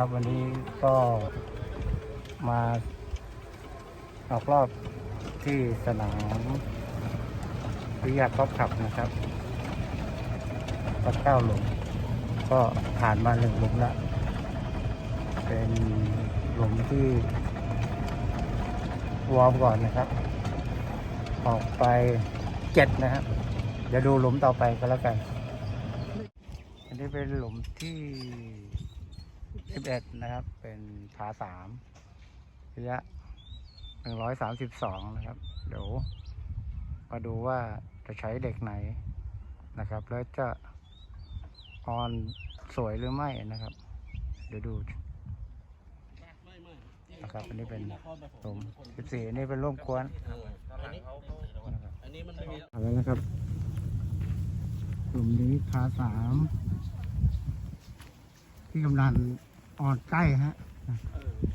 ครับ วันนี้ก็มาออกรอบที่สนามวิทยากอล์ฟคลับนะครับวัดเก้าหลุมก็ผ่านมาหนึ่งหลุมล้วเป็นหลุมที่วอร์มก่อนนะครับ ออกไปเจ็ดนะครับเดี๋ยวดูหลุมต่อไปก็แล้วกัน อันนี้เป็นหลุมที่ 11นะครับ เป็นผาสามระยะ132นะครับ เดี๋ยวมาดูว่าจะใช้เด็กไหนนะครับ แล้วจะออนสวยหรือไม่นะครับ เดี๋ยวดูนะครับ อันนี้เป็นหลุม14อันนี้เป็นร่มกวนนะครับอันนี้มันไม่มีเอาแล้วนะครับกลุ่มนี้พาสามที่กำลัง อ่อนใกล้ฮะ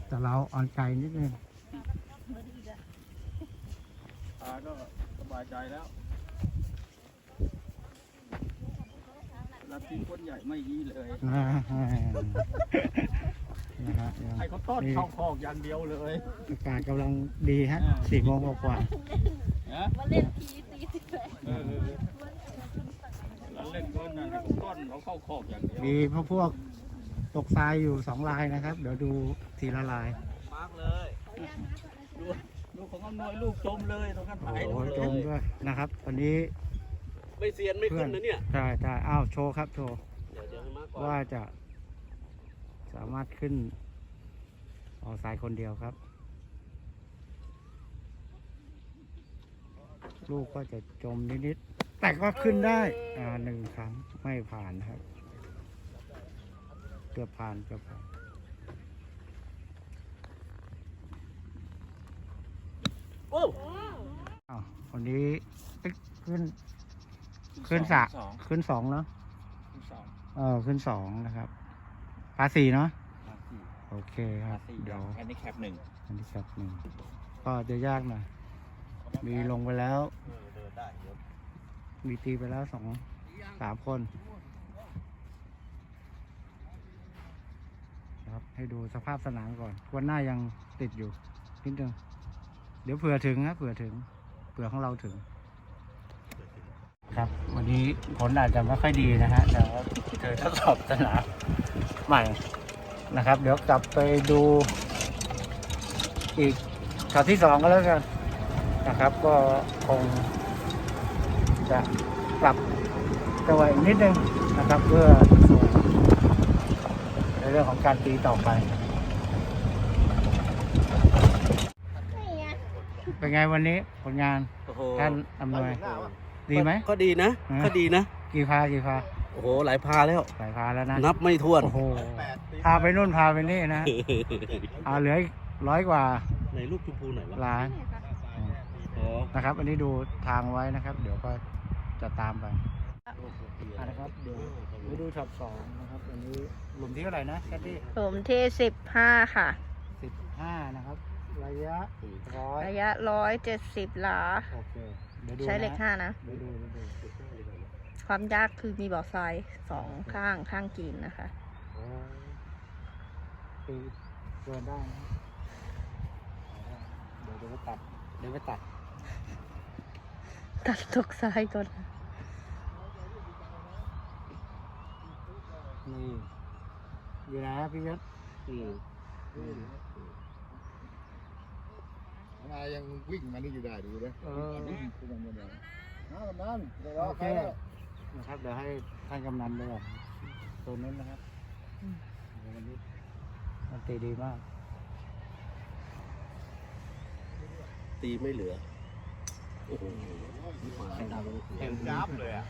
แต่เราอ่อนไกลนิดนึงตาก็สบายใจแล้วรับที่คนใหญ่ไม่ยีเลยนะนะฮะยังให้เขาต้อนเข้าคอกอย่างเดียวเลยอากาศกำลังดีฮะสี่โมงกว่านะมาเล่นทีตีสิบแปดเออแล้วเล่นก้นนะให้เขาต้อนเขาเข้าคอกอย่างเดียวๆมีพวกพวก ตกทรายอยู่สองลายนะครับ เดี๋ยวดูทีละลายมาร์กเลยดูดูของอำนวยลูกจมเลยตรงนั้นโอ้ถ่ายโหเลยจมด้วยนะครับวันนี้ไม่เซียนไม่ขึ้นนะเนี่ยใช่ใช่อ้าวโชว์ครับโชว์เดี๋ยวเดี๋ยวให้มาร์กก่อนว่าจะ สามารถขึ้นออกสายคนเดียวครับ ลูกก็จะจมนิดๆแต่ก็ขึ้นได้อ่าหนึ่งครั้งไม่ผ่านครับ เกือบผ่านเกือบผ่านโอ้อ้าววันนี้เอ๊ะขึ้นขึ้นสะสองขึ้นสองเนาะสองเออขึ้นสองนะครับปาสี่เนาะมาสี่โอเคครับสี่เดี๋ยวแอนนี่แคปหนึ่งอันที่ครับหนึ่งก็จะยากหน่อยมีลงไปแล้ว เออเดินได้เดี๋ยวมีตีไปแล้วสองสามคนครับ ให้ดูสภาพสนามก่อนวันหน้ายังติดอยู่นิดนึงเดี๋ยวเผื่อถึงนะเผื่อถึงเผื่อของเราถึง ครับ วันนี้ผลอาจจะไม่ค่อยดีนะฮะเดี๋ยวเจอทดสอบสนามใหม่นะครับ เดี๋ยวกลับไปดูอีกช็อตที่สองก็แล้วกันนะครับ ก็คงจะปรับจังหวะอีกนิดนึงนะครับ เพื่อสู่ เรื่องของการตีต่อไป เป็นไงวันนี้ผลงานโอ้โหท่านอำนวยดีไหม ก็ดีนะฮะก็ดีนะ กี่พากี่พาโอ้โห หลายพาแล้วสายพาแล้วนะนับไม่ถ้วน โอ้โหพาไปนู่นพาไปนี่นะเอาเหลืออีกร้อยกว่าในลูกชมพูไหนวะล้านอ๋อนะครับ อันนี้ดูทางไว้นะครับ เดี๋ยวก็จะตามไป อะนะครับ เดี๋ยวไปดูช็อตสองนะครับ อันนี้หลุมที่เท่าไหร่นะแคดดี้หลุมที่สิบห้าค่ะ สิบห้านะครับ ระยะร้อยระยะร้อยเจ็ดสิบหลา โอเคเดี๋ยวดูใช้เหล็กนะห้านะ เดี๋ยวดูเดี๋ยวดูความยากคือมีบ่อทรายสองข้างข้างกินนะคะ โอ้ตีเกินได้นะเดี๋ยวเดี๋ยวไปตัด เดี๋ยวไปตัด ตัดตกทรายก่อนนี่ อยู่ไหนครับพี่ยศอืมมายังวิ่งมานี่อยู่ได้ดูนะเออวิ่งขึ้นมาเนี่ยน้ากำนันเดี๋ยวเราโอเคเข้าแล้วนะครับเดี๋ยวให้ท่านกำนันไปก่อนตัวนู้นนะครับเดี๋ยววันนี้มันตีดีมาก ตีไม่เหลือ โอ้โหเห็นยับเลยอะ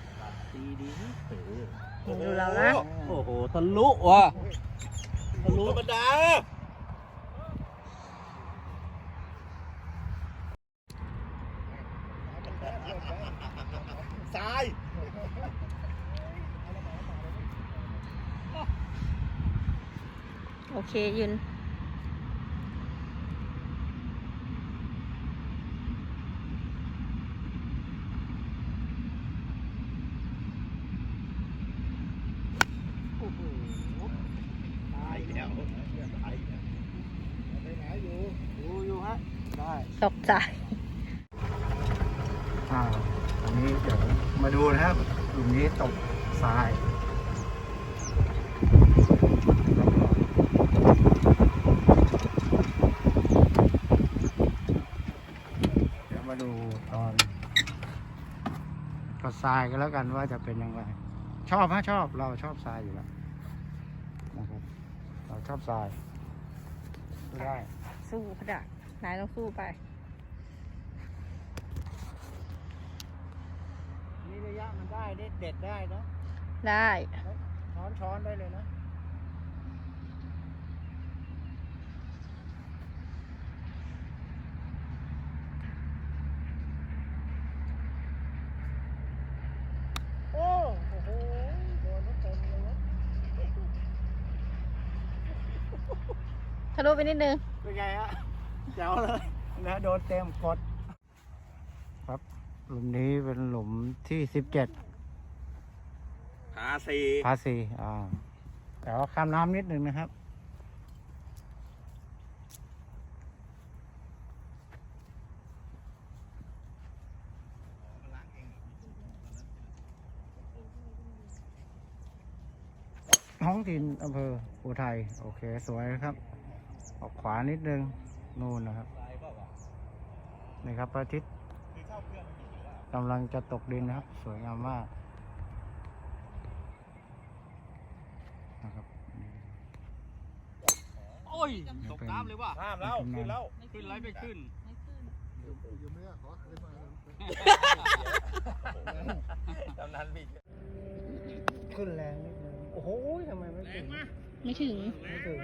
ตีดีเออ ดูเรานะ โอ้โหทะลุว่ะทะลุธรรมดาซ้ายโอเคยืน ตายแล้ว ได้ ตกใจอ่าอันนี้เดี๋ยวมาดูนะครับกลุ่มนี้ตกทรายเดี๋ยวมาดูตอนกดทรายกันแล้วกันว่าจะเป็นยังไงชอบฮะชอบเราชอบทรายอยู่แล้วนะครับเราชอบทรายดูได้ สู้ขนาด นายต้องสู้ไป นี่ระยะมันได้ได้เด็ดได้นะได้ ช้อนช้อนได้เลยนะโอ้โหโดนเต็มเลยวะทะลุไปนิดนึง เป็นไงฮะ เจ๋วเลยนะโดนเต็มกด ครับ หลุมนี้เป็นหลุมที่สิบเจ็ดหาซีพาสีอ่าแต่ว่าข้ามน้ำนิดนึงนะครับ ท้องถิ่นอำเภออุทัย โอเค สวยนะครับ ออกขวานิดนึง นู่นนะครับนี่ครับพระอาทิตย์กำลังจะตกดินนะครับ สวยงามมากนะครับโอ้ยตกน้ำเลยว่ะห้ามแล้วขึ้นแล้วขึ้นไรไม่ขึ้นอยู่ไม่ขอขึ้นมาตำนานพี่ขึ้นแรงนิดนึงโอ้โหทำไมไม่ถึงไม่ถึงไม่ถึง